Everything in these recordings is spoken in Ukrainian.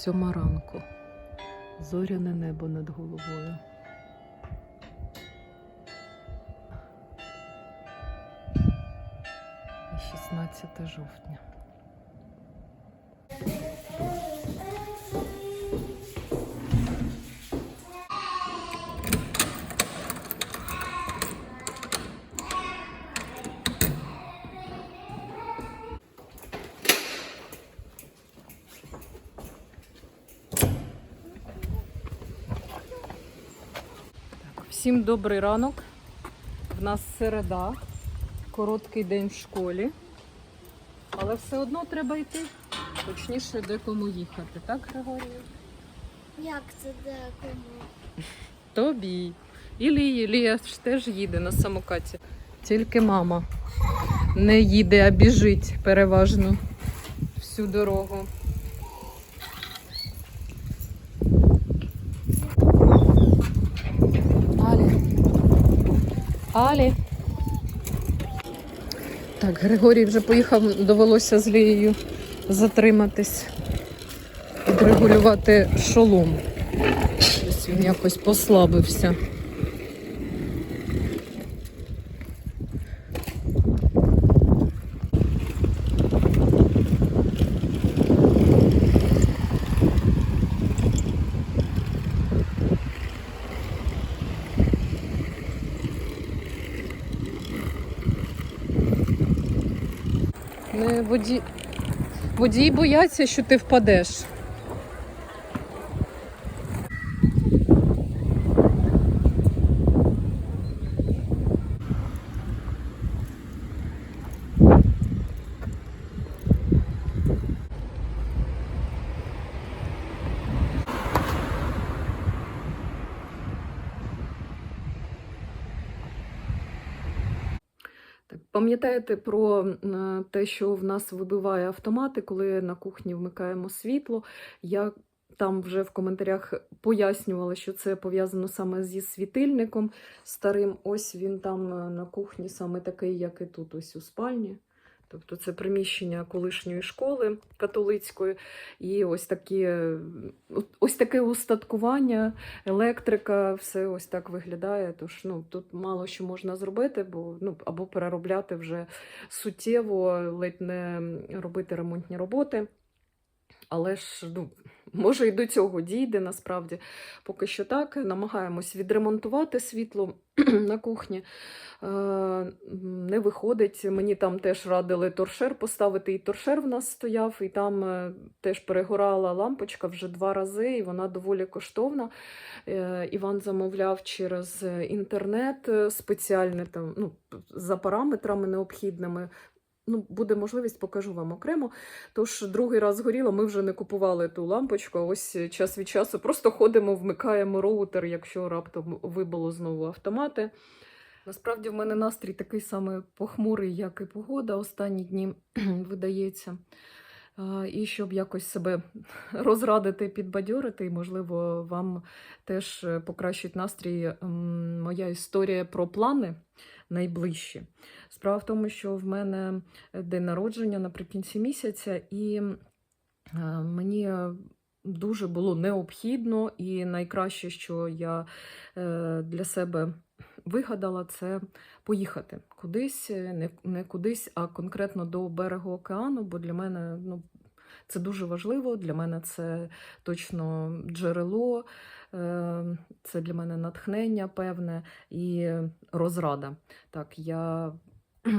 Сьома ранку. Зоряне небо над головою. 16 жовтня. Всім добрий ранок. В нас середа, короткий день в школі. Але все одно треба йти. Точніше, декому їхати, так, Григорію? Як це декому? Тобі. І. Лія ж теж їде на самокаті. Тільки мама не їде, а біжить переважно всю дорогу. Алі. Так, Григорій вже поїхав, довелося з Лією затриматись, відрегулювати шолом. Ось він якось послабився. Не воді... Водії бояться, що ти впадеш. Так, пам'ятаєте про те, що в нас вибиває автомати, коли на кухні вмикаємо світло? Я там вже в коментарях пояснювала, що це пов'язано саме зі світильником старим. Ось він там е, на кухні саме такий, як і тут, ось у спальні. Тобто це приміщення колишньої школи католицької, і ось такі, ось таке устаткування, електрика, все ось так виглядає. Тож ну, тут мало що можна зробити, бо ну, або переробляти вже суттєво, ледь не робити ремонтні роботи. Але ж ну, може і до цього дійде насправді. Поки що так. Намагаємось відремонтувати світло на кухні. Е, Не виходить. Мені там теж радили торшер поставити, і торшер в нас стояв, і там е, теж перегорала лампочка вже два рази, і вона доволі коштовна. Е, Іван замовляв через інтернет спеціальне там, ну, за параметрами необхідними. Ну, буде можливість, покажу вам окремо. Тож другий раз згоріло, ми вже не купували ту лампочку. а Ось час від часу просто ходимо, вмикаємо роутер, якщо раптом вибило знову автомати. Насправді в мене настрій такий самий похмурий, як і погода останні дні видається. І щоб якось себе розрадити, підбадьорити, і, можливо, вам теж покращить настрій моя історія про плани найближчі. Справа в тому, що в мене день народження наприкінці місяця, і е, мені дуже було необхідно, і найкраще, що я е, для себе вигадала, це поїхати кудись, не, не кудись, а конкретно до берегу океану, бо для мене ну, це дуже важливо. Для мене це точно джерело, е, це для мене натхнення певне і розрада. Так, я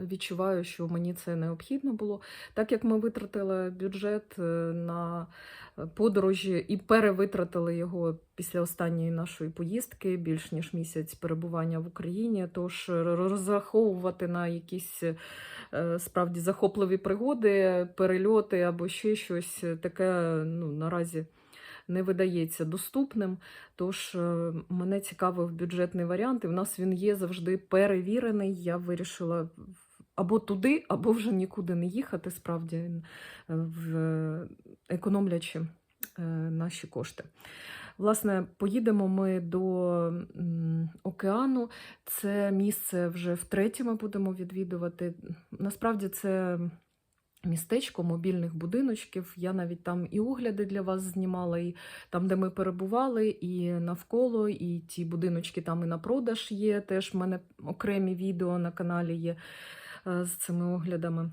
відчуваю, що мені це необхідно було. Так як ми витратили бюджет е, на подорожі і перевитратили його після останньої нашої поїздки, більш ніж місяць перебування в Україні. Тож розраховувати на якісь е, справді захопливі пригоди, перельоти або ще щось таке ну, наразі не видається доступним. Тож е, мене цікавив бюджетний варіант, і в нас він є завжди перевірений. Я вирішила або туди, або вже нікуди не їхати, справді е, в- економлячи е, наші кошти. Власне, поїдемо ми до океану. Це місце вже втретє ми будемо відвідувати. Насправді це Містечко мобільних будиночків. Я навіть там і огляди для вас знімала, і там, де ми перебували, і навколо, і ті будиночки там і на продаж є. Теж в мене окремі відео на каналі є е, з цими оглядами.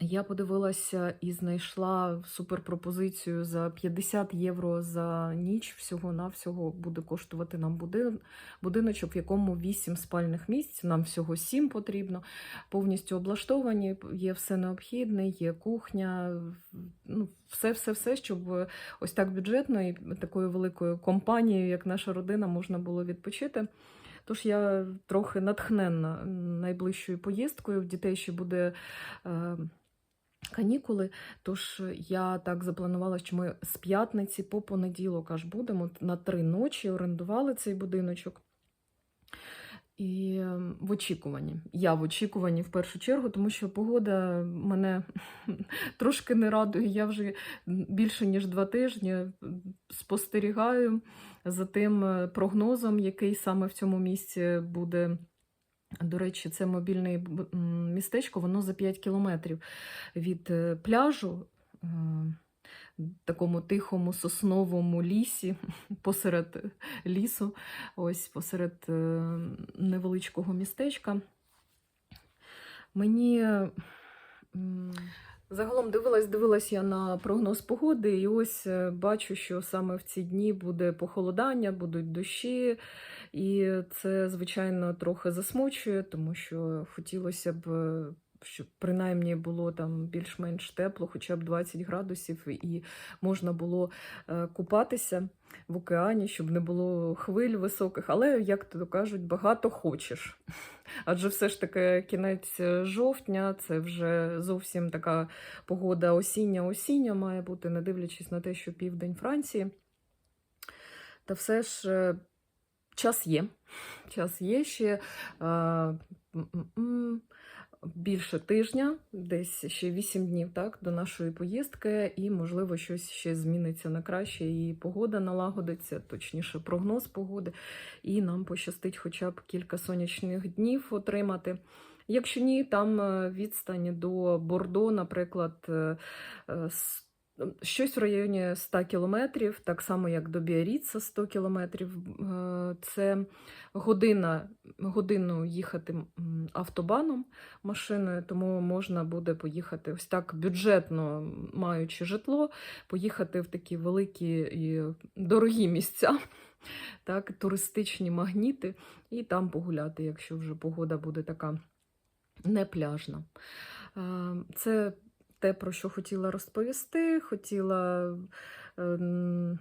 Я подивилася і знайшла суперпропозицію за 50 євро за ніч. Всього-навсього буде коштувати нам будиночок, в якому 8 спальних місць, нам всього 7 потрібно. Повністю облаштовані, є все необхідне, є кухня, ну, все-все-все, щоб ось так бюджетно і такою великою компанією, як наша родина, можна було відпочити. Тож я трохи натхненна найближчою поїздкою. В дітей ще буде е, канікули. Тож я так запланувала, що ми з п'ятниці по понеділок аж будемо на три ночі орендували цей будиночок. І е, в очікуванні. Я в очікуванні в першу чергу, тому що погода мене трошки не радує. Я вже більше ніж два тижні спостерігаю за тим е, прогнозом, який саме в цьому місці буде. До речі, це мобільне містечко, воно за 5 кілометрів від е, пляжу, е, такому тихому сосновому лісі, посеред лісу, ось посеред е, невеличкого містечка. Мені загалом дивилась, дивилась я на прогноз погоди, і ось е, бачу, що саме в ці дні буде похолодання, будуть дощі. І це, звичайно, трохи засмучує, тому що хотілося б, е, щоб принаймні було там більш-менш тепло, хоча б 20 градусів, і можна було е, купатися в океані, щоб не було хвиль високих. Але, як то кажуть, багато хочеш. Адже все ж таки кінець е, жовтня, це вже зовсім така погода осіння-осіння має бути, не дивлячись на те, що південь Франції. Та все ж е, час є. Час є ще е, м-м-м, більше тижня, десь ще 8 днів так, до нашої поїздки, і, можливо, щось ще зміниться на краще, і погода налагодиться, точніше, прогноз погоди, і нам пощастить хоча б кілька сонячних днів отримати. Якщо ні, там е, відстань до Бордо, наприклад, е, е, щось в районі 100 кілометрів, так само як до Біаріца 100 кілометрів. Е, Це година, годину їхати автобаном машиною, тому можна буде поїхати ось так бюджетно, маючи житло, поїхати в такі великі і дорогі місця, так, туристичні магніти, і там погуляти, якщо вже погода буде така не пляжна. Е, Це те, про що хотіла розповісти. Хотіла е,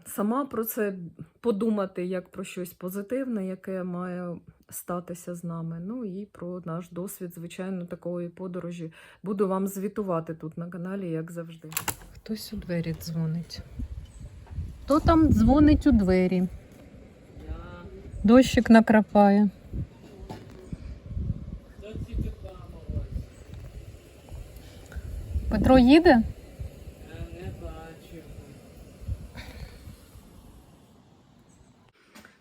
сама про це подумати як про щось позитивне, яке має статися з нами. Ну і про наш досвід, звичайно, такої подорожі. Буду вам звітувати тут на каналі, як завжди. Хтось у двері дзвонить. Хто там дзвонить у двері? Дощик накрапає. Петро їде? Не бачив.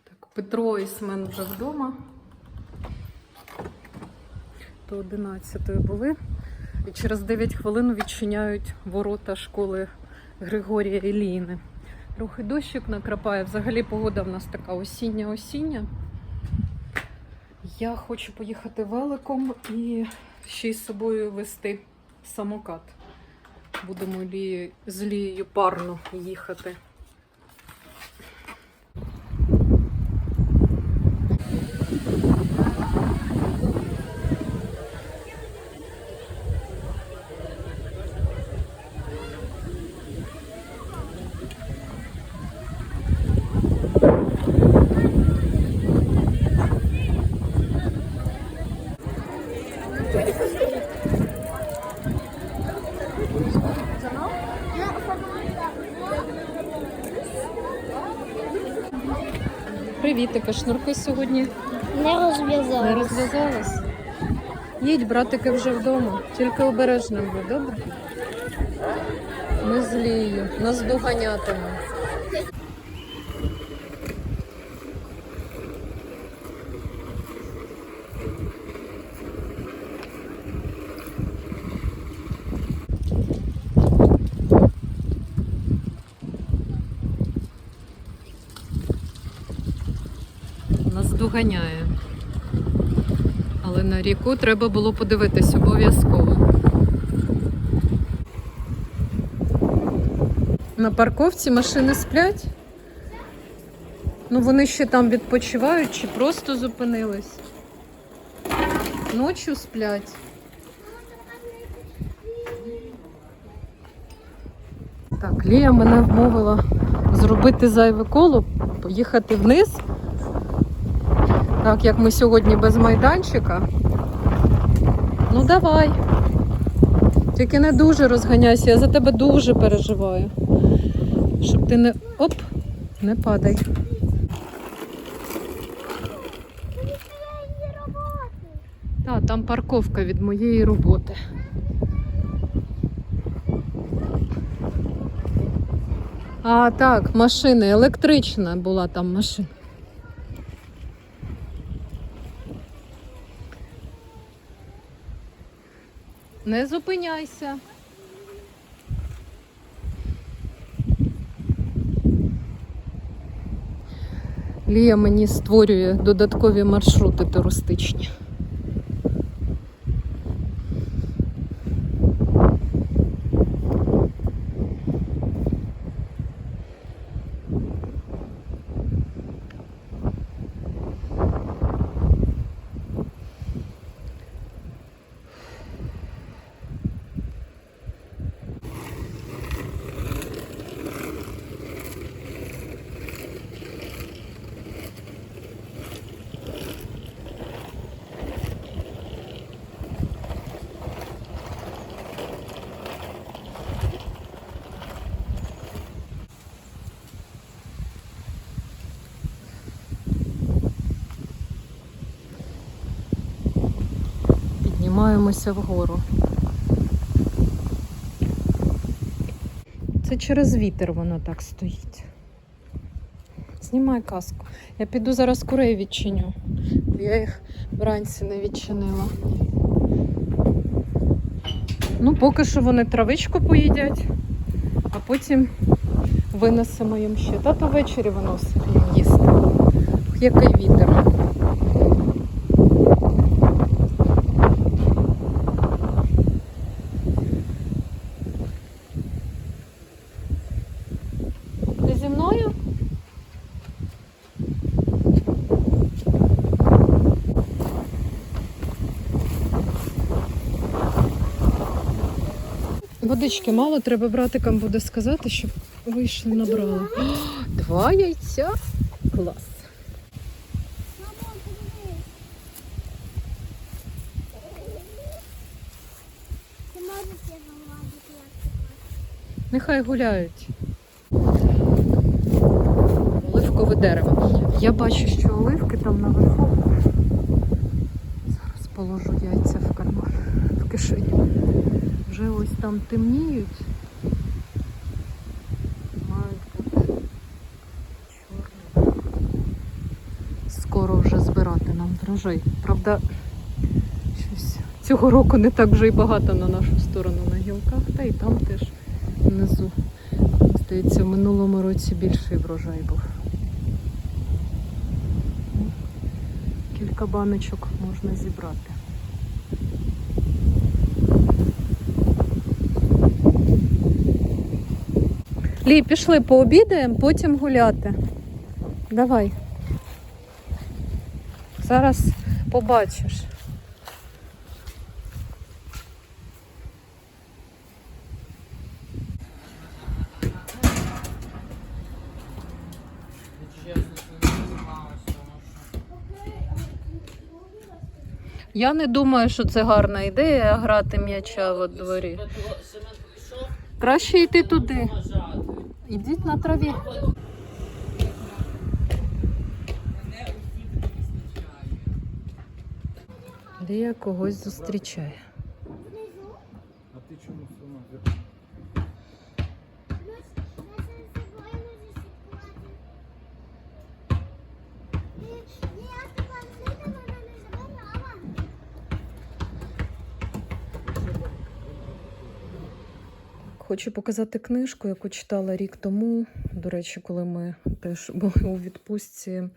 Так, Петро і Смен вже вдома. До 11 були. І через 9 хвилин відчиняють ворота школи Григорія Іліїни. Трохи дощик накрапає. Взагалі погода в нас така осіння-осіння. Я хочу поїхати великом і ще й з собою вести самокат. Будемо лі... з Лією парно їхати. Привітики, шнурки сьогодні Не не розв'язалась. Їдь, братики, вже вдома. Тільки обережним будь, добре? Ми злію, Нас доганятиме. Доганяє. Але на ріку треба було подивитись обов'язково. На парковці машини сплять. Ну вони ще там відпочивають чи просто зупинились. Ночі сплять. Так, Лія мене вмовила зробити зайве коло, поїхати вниз. Так як ми сьогодні без майданчика. Ну давай. Тільки не дуже розганяйся, я за тебе дуже переживаю. Щоб ти не. Оп, не падай. Так, там парковка від моєї роботи. А, так, машина, електрична була там машина. Не зупиняйся. Лія мені створює додаткові маршрути туристичні. Піднімаємося вгору. Це через вітер воно так стоїть. Знімай каску. Я піду зараз курей відчиню. бо Я їх вранці не відчинила. Ну, поки що вони травичку поїдять, а потім винесемо їм ще. Тато ввечері виносить їм їсти. Який вітер. Ти зі мною? Водички мало, треба братикам буде сказати, щоб вийшли набрали. О, Два яйця? Клас. Нехай гуляють. Оливкове дерево. Я бачу, що оливки там наверху. Зараз положу яйця в карман, в кишеню. Вже ось там темніють. Мають бути чорні. Скоро вже збирати нам врожай. Правда, щось цього року не так вже й багато на нашу сторону на гілках, та й там теж внизу. Здається, в минулому році більший врожай був. Кілька баночок можна зібрати. Лі, пішли пообідаємо, потім гуляти. Давай. Зараз побачиш. Я не думаю, що це гарна ідея грати м'яча во дворі. Краще йти туди. Ідіть на траві. Лія когось зустрічає. Хочу показати книжку, яку читала рік тому. До речі, коли ми теж були у відпустці.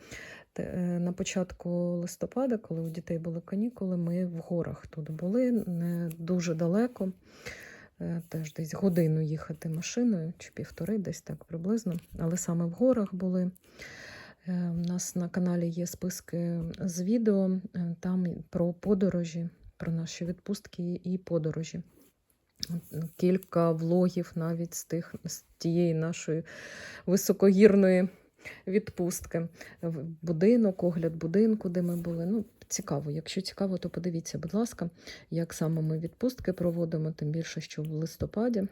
Е, На початку листопада, коли у дітей були канікули, ми в горах тут були не дуже далеко. Е, Теж десь годину їхати машиною чи півтори, десь так приблизно. Але саме в горах були. Е, У нас на каналі є списки з відео, е, там про подорожі, про наші відпустки і подорожі. Кілька влогів навіть з тих з тієї нашої високогірної відпустки. Будинок, огляд будинку, де ми були. Ну, цікаво. Якщо цікаво, то подивіться, будь ласка, як саме ми відпустки проводимо, тим більше, що в листопаді.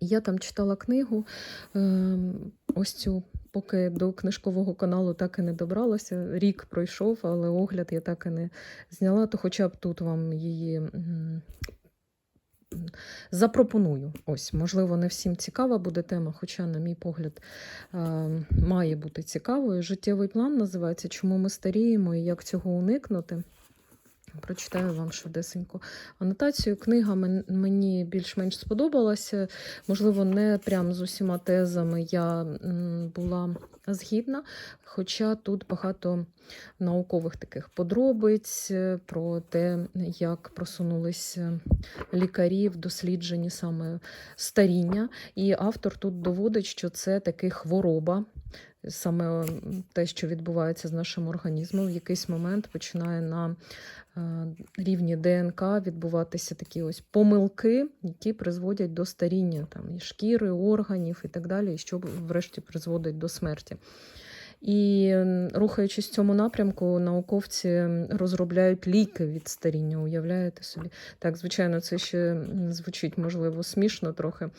Я там читала книгу. ем, Ось цю, поки до книжкового каналу так і не добралася. Рік пройшов, але огляд я так і не зняла, то хоча б тут вам її запропоную. Ось, можливо, не всім цікава буде тема, хоча, на мій погляд, е, має бути цікавою. Життєвий план називається Чому ми старіємо і як цього уникнути. Прочитаю вам швидесенько анотацію. Книга мені більш-менш сподобалася. Можливо, не прям з усіма тезами я була згідна, хоча тут багато наукових таких подробиць е, про те, як просунулися лікарі в дослідженні саме старіння. І автор тут доводить, що це таки хвороба. Саме те, що відбувається з нашим організмом, в якийсь момент починає на рівні ДНК відбуватися такі ось помилки, які призводять до старіння там, і шкіри, органів і так далі, що врешті призводить до смерті. І рухаючись в цьому напрямку, науковці розробляють ліки від старіння. Уявляєте собі? Так, звичайно, це ще звучить, можливо, смішно трохи,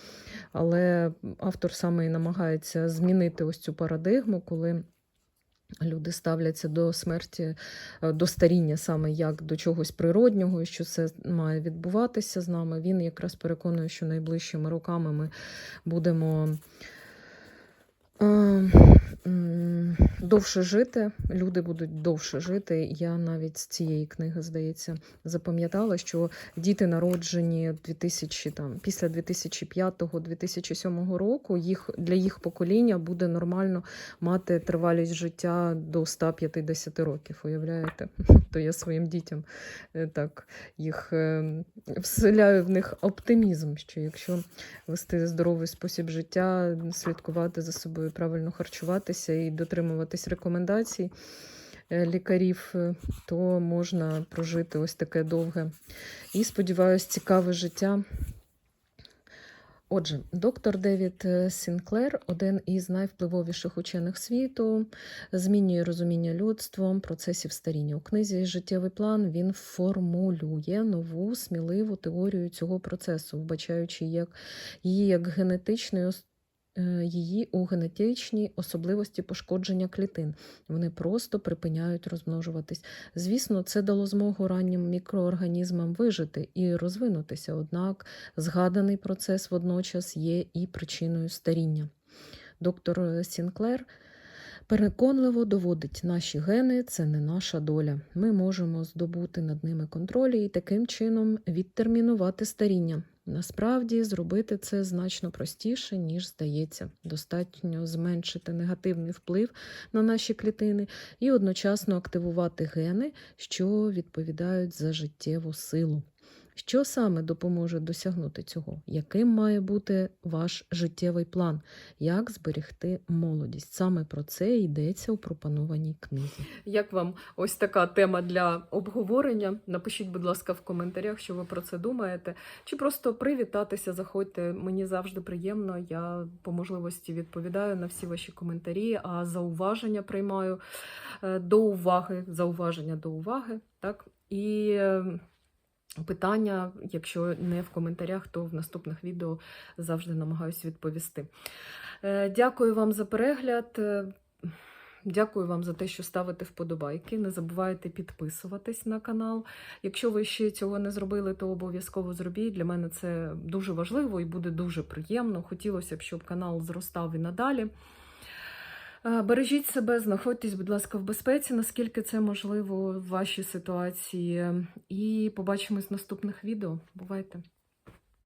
але автор саме і намагається змінити ось цю парадигму, коли. Люди ставляться до смерті, е, до старіння саме як до чогось природнього, що це має відбуватися з нами. Він якраз переконує, що найближчими роками ми будемо довше жити, люди будуть довше жити. Я навіть з цієї книги, здається, запам'ятала, що діти народжені 2000, там, після 2005-2007 року, їх, для їх покоління буде нормально мати тривалість життя до 150 років. Уявляєте? То я своїм дітям е, так їх е, вселяю в них оптимізм, що якщо вести здоровий спосіб життя, слідкувати за собою, правильно харчуватися і дотримуватись рекомендацій е, лікарів, е, то можна прожити ось таке довге і, сподіваюся, цікаве життя. Отже, доктор Девід е, Сінклер, один із найвпливовіших учених світу, змінює розуміння людством процесів старіння. У книзі Життєвий план він формулює нову сміливу теорію цього процесу, вбачаючи як її як генетичний її у генетичній особливості пошкодження клітин. Вони просто припиняють розмножуватись. Звісно, це дало змогу раннім мікроорганізмам вижити і розвинутися, однак згаданий процес водночас є і причиною старіння. Доктор Сінклер переконливо доводить, наші гени це не наша доля. Ми можемо здобути над ними контроль і таким чином відтермінувати старіння. Насправді зробити це значно простіше, ніж здається. Достатньо зменшити негативний вплив на наші клітини і одночасно активувати гени, що відповідають за життєву силу. Що саме допоможе досягнути цього? Яким має бути ваш життєвий план? Як зберегти молодість? Саме про це йдеться у пропонованій книзі. Як вам ось така тема для обговорення? Напишіть, будь ласка, в коментарях, що ви про це думаєте. Чи просто привітатися, заходьте. Мені завжди приємно. Я по можливості відповідаю на всі ваші коментарі, а зауваження приймаю е, до уваги. Зауваження до уваги. Так? І питання, якщо не в коментарях, то в наступних відео завжди намагаюся відповісти. Е, Дякую вам за перегляд. Е, Дякую вам за те, що ставите вподобайки. Не забувайте підписуватись на канал. Якщо ви ще цього не зробили, то обов'язково зробіть. Для мене це дуже важливо і буде дуже приємно. Хотілося б, щоб канал зростав і надалі. Е, Бережіть себе, знаходьтесь, будь ласка, в безпеці, наскільки це можливо в вашій ситуації. І побачимось в наступних відео. Бувайте!